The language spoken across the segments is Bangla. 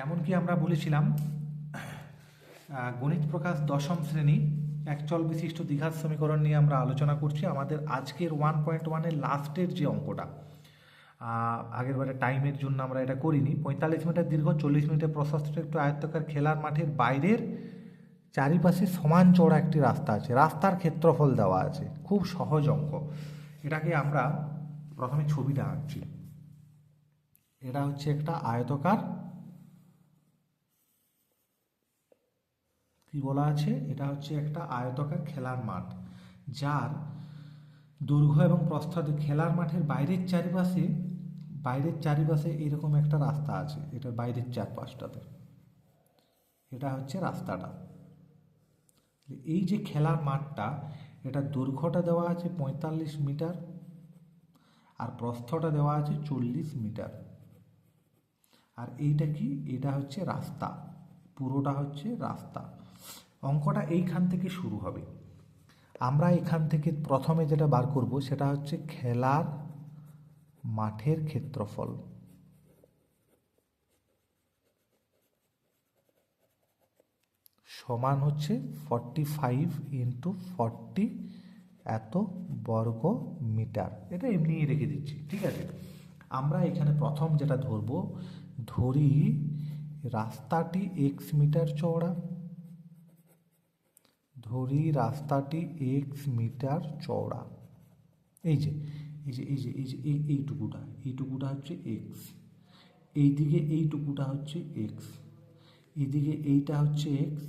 যেমন কি আমরা বলেছিলাম গণিত প্রকাশ দশম শ্রেণি, একচল বিশিষ্ট দীঘার সমীকরণ নিয়ে আমরা আলোচনা করছি। আমাদের আজকের ওয়ান পয়েন্ট ওয়ানের লাস্টের যে অঙ্কটা আগের বারে টাইমের জন্য আমরা এটা করিনি। পঁয়তাল্লিশ মিটার দীর্ঘ, চল্লিশ মিটার প্রশস্ত, একটু আয়ত্তকার খেলার মাঠের বাইরের চারিপাশে সমান চওড়া একটি রাস্তা আছে। রাস্তার ক্ষেত্রফল দেওয়া আছে। খুব সহজ অঙ্ক। এটাকে আমরা প্রথমে ছবিটা আঁকছি। এটা হচ্ছে একটা আয়তকার কি বলা আছে? এটা হচ্ছে একটা আয়তকার খেলার মাঠ, যার দৈর্ঘ্য এবং প্রস্থ খেলার মাঠের বাইরের চারিপাশে বাইরের চারিপাশে এরকম একটা রাস্তা আছে, এটা বাইরের চারপাশটাতে। এটা হচ্ছে রাস্তাটা। এই যে খেলার মাঠটা, এটা দৈর্ঘ্যটা দেওয়া আছে পঁয়তাল্লিশ মিটার আর প্রস্থটা দেওয়া আছে চল্লিশ মিটার। আর এইটা কি? এটা হচ্ছে রাস্তা, পুরোটা হচ্ছে রাস্তা। অঙ্কটা এইখান থেকে শুরু হবে। আমরা এখান থেকে প্রথমে যেটা বার করব সেটা হচ্ছে খেলার মাঠের ক্ষেত্রফল। সমান হচ্ছে ফর্টি ফাইভ ইন্টু ফর্টি এত বর্গ মিটার। এটা এমনিই রেখে দিচ্ছি, ঠিক আছে? আমরা এখানে প্রথম যেটা ধরবো, ধরি রাস্তাটি এক্স মিটার চওড়া ধরি রাস্তাটি এক্স মিটার চওড়া। এই যে এই যে এই যে এই যে, এই, এইটুকুটা এইটুকুটা হচ্ছে এক্স এইদিকে এইটুকুটা হচ্ছে এক্স এইদিকে এইটা হচ্ছে এক্স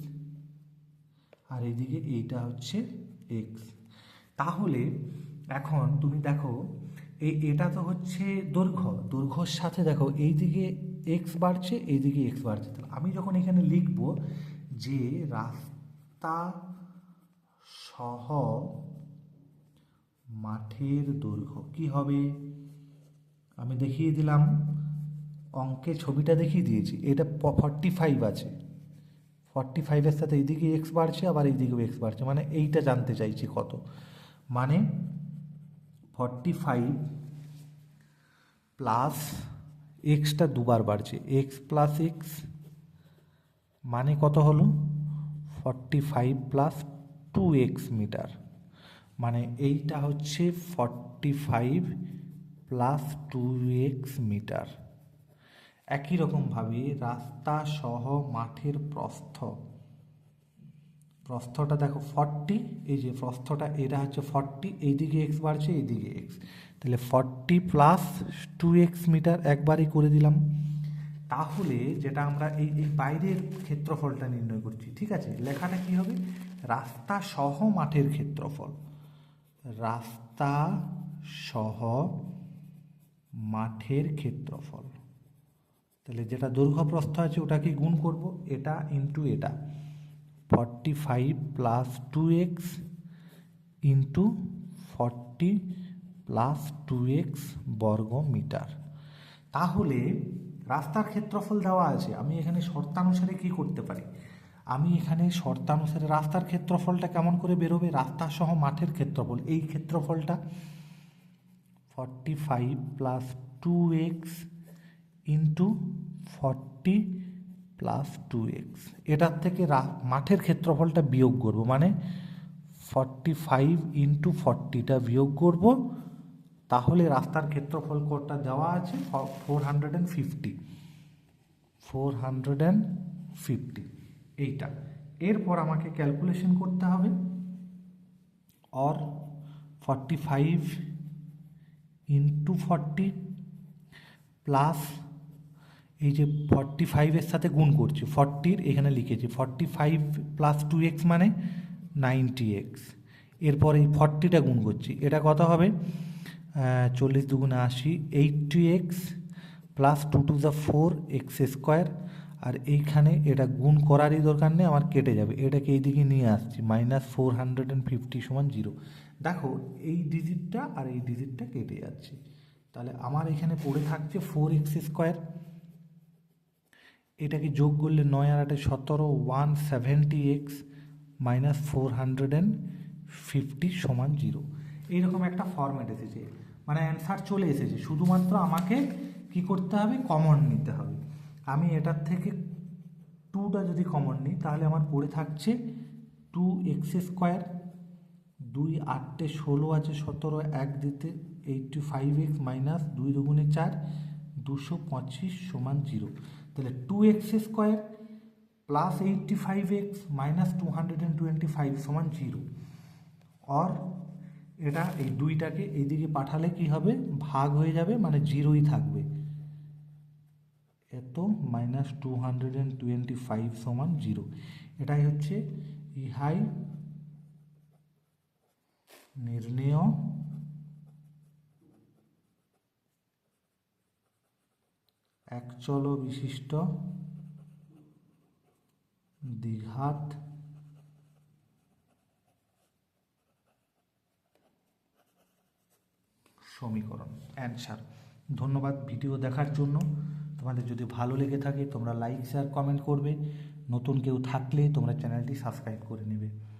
আর এইদিকে এইটা হচ্ছে এক্স তাহলে এখন তুমি দেখো এই এটা তো হচ্ছে দৈর্ঘ্য। দৈর্ঘ্যর সাথে দেখো, এইদিকে এক্স বাড়ছে, এইদিকে এক্স বাড়ছে। তাহলে আমি যখন এখানে লিখব যে রাস্তা সহ মাঠের দৈর্ঘ্য। কি হবে? আমি দেখিয়ে দিলাম। অঙ্কে ছবিটা দেখিয়ে দিয়েছি। এটা ফর্টি ফাইভ আছে। ফর্টি ফাইভের সাথে এইদিকে এক্স বাড়ছে, আবার এইদিকেও এক্স বাড়ছে। মানে এইটা জানতে চাইছি কত। মানে ফর্টি ফাইভ প্লাস এক্সটা দুবার বাড়ছে। এক্স প্লাস এক্স মানে কত হলো? Forty five plus two x metre মানে এইটা হচ্ছে forty five plus two x metre একই রকমভাবে রাস্তা সহ মাঠের প্রস্থ। প্রস্থটা দেখো ফর্টি এই যে প্রস্থটা, এটা হচ্ছে ফর্টি এইদিকে এক্স বাড়ছে, এইদিকে এক্স তাহলে forty plus two x metre একবারই করে দিলাম। তাহলে যেটা আমরা এই এই বাইরের ক্ষেত্রফলটা নির্ণয় করছি, ঠিক আছে? লেখাটা কি হবে? রাস্তা সহ মাঠের ক্ষেত্রফল। রাস্তা সহ মাঠের ক্ষেত্রফল। তাহলে যেটা দৈর্ঘ্য প্রস্থ আছে ওটাকে গুণ করব? এটা ইন্টু এটা। Forty five plus two x into forty plus two x বর্গ মিটার তাহলে রাস্তার ক্ষেত্রফল দেওয়া আছে। আমি এখানে শর্তানুসারে কি করতে পারি? আমি এখানে শর্তানুসারে রাস্তার ক্ষেত্রফলটা কেমন করে বেরোবে? রাস্তা সহ মাঠের ক্ষেত্রফল। এই ক্ষেত্রফলটা forty five plus two x into forty plus two x এটার থেকে মাঠের ক্ষেত্রফলটা বিয়োগ করব। মানে ফর্টি ফাইভ ইন্টু ফর্টিটা বিয়োগ করব। তাহলে রাস্তার ক্ষেত্রফল কোডটা দেওয়া আছে four hundred and fifty four hundred and fifty এইটা। এরপর আমাকে ক্যালকুলেশন করতে হবে। Or forty five into forty plus এই যে ফর্টি ফাইভের সাথে গুণ করছি ফর্টির এখানে লিখেছি forty five plus two x মানে নাইনটি এক্স এরপর এই ফর্টিটা গুণ করছি, এটা কত হবে? চল্লিশ দুগুণে আশি eighty x plus two to the four x square আর এইখানে এটা গুণ করারই দরকার নেই, আমার কেটে যাবে। এটাকে এইদিকে নিয়ে আসছি minus four hundred and fifty সমান জিরো দেখো, এই ডিজিটটা আর এই ডিজিটটা কেটে যাচ্ছে। তাহলে আমার এখানে পড়ে থাকছে ফোর এক্স স্কোয়ার এটাকে যোগ করলে নয় আর আটে সতেরো one seventy x minus four hundred and fifty সমান জিরো এইরকম একটা ফর্ম্যাট এসেছে। মানে অ্যান্সার চলে এসেছে। শুধুমাত্র আমাকে কি করতে হবে? কমন নিতে হবে। আমি এটার থেকে টুটা যদি কমন নিই, তাহলে আমার পড়ে থাকছে টু এক্স স্কোয়ার দুই আটটে ষোলো আছে, সতেরো এক দিতে এইটটি ফাইভ এক্স মাইনাস দুই দুগুণে চার, দুশো পঁচিশ সমান জিরো তাহলে two x square plus eighty five x minus two hundred and twenty five সমান জিরো অর এটা এই দুইটাকে এইদিকে পাঠালে কি হবে? ভাগ হয়ে যাবে মানে জিরোই থাকবে। এত minus two hundred and twenty five সমান জিরো এটাই হচ্ছে ইহাই নির্ণেয় একচল বিশিষ্ট দ্বিঘাত সমীকরণ। অ্যান্সার ধন্যবাদ ভিডিও দেখার জন্য। তোমাদের যদি ভালো লেগে থাকে, তোমরা লাইক শেয়ার কমেন্ট করবে। নতুন কেউ থাকলে তোমরা চ্যানেলটি সাবস্ক্রাইব করে নেবে।